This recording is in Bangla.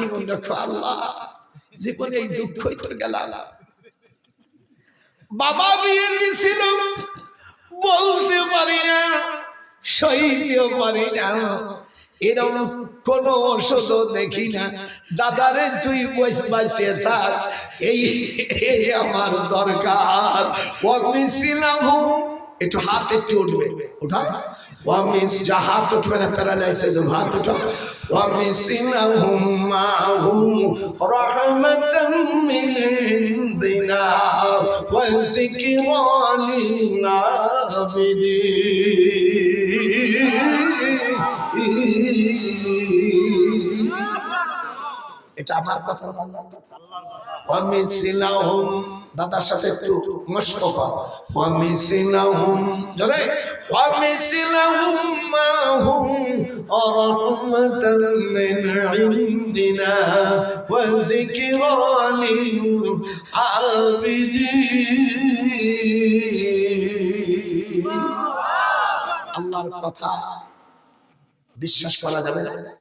কি মনে রাখো আল্লাহ জীবনে এই দুঃখই তো গেল বাবা বিয়ে দিছিল বলতে পারি না, সইতেও পারি না। এরকম কোন ওষুধও দেখি না। দাদারে তুই বাঁচিয়ে থাক, এই আমার দরকার। অমিছিলাম একটু হাত একটু উঠবে। ওঠা ওয়ামিস যা হাত উঠবে না প্যারালাইসিস হাত উঠা। ওয়ামিছিলাম মাহুম রহমাতাম মিন ইনদিনা ওয়া যিকরা লিল আবিদিন এটা আমার কথা। ওয়ামিসিলাহুম দাদার সাথে একটু মস্ক কর ওয়ামিসিলাহুম জোরে। ওয়ামিসিলাহুম মাহুম রাহমাতান মিন ইনদিনা ওয়া যিকরা লিল আবিদিন আল্লাহর কথা বিশ্বাস করা যাবে না।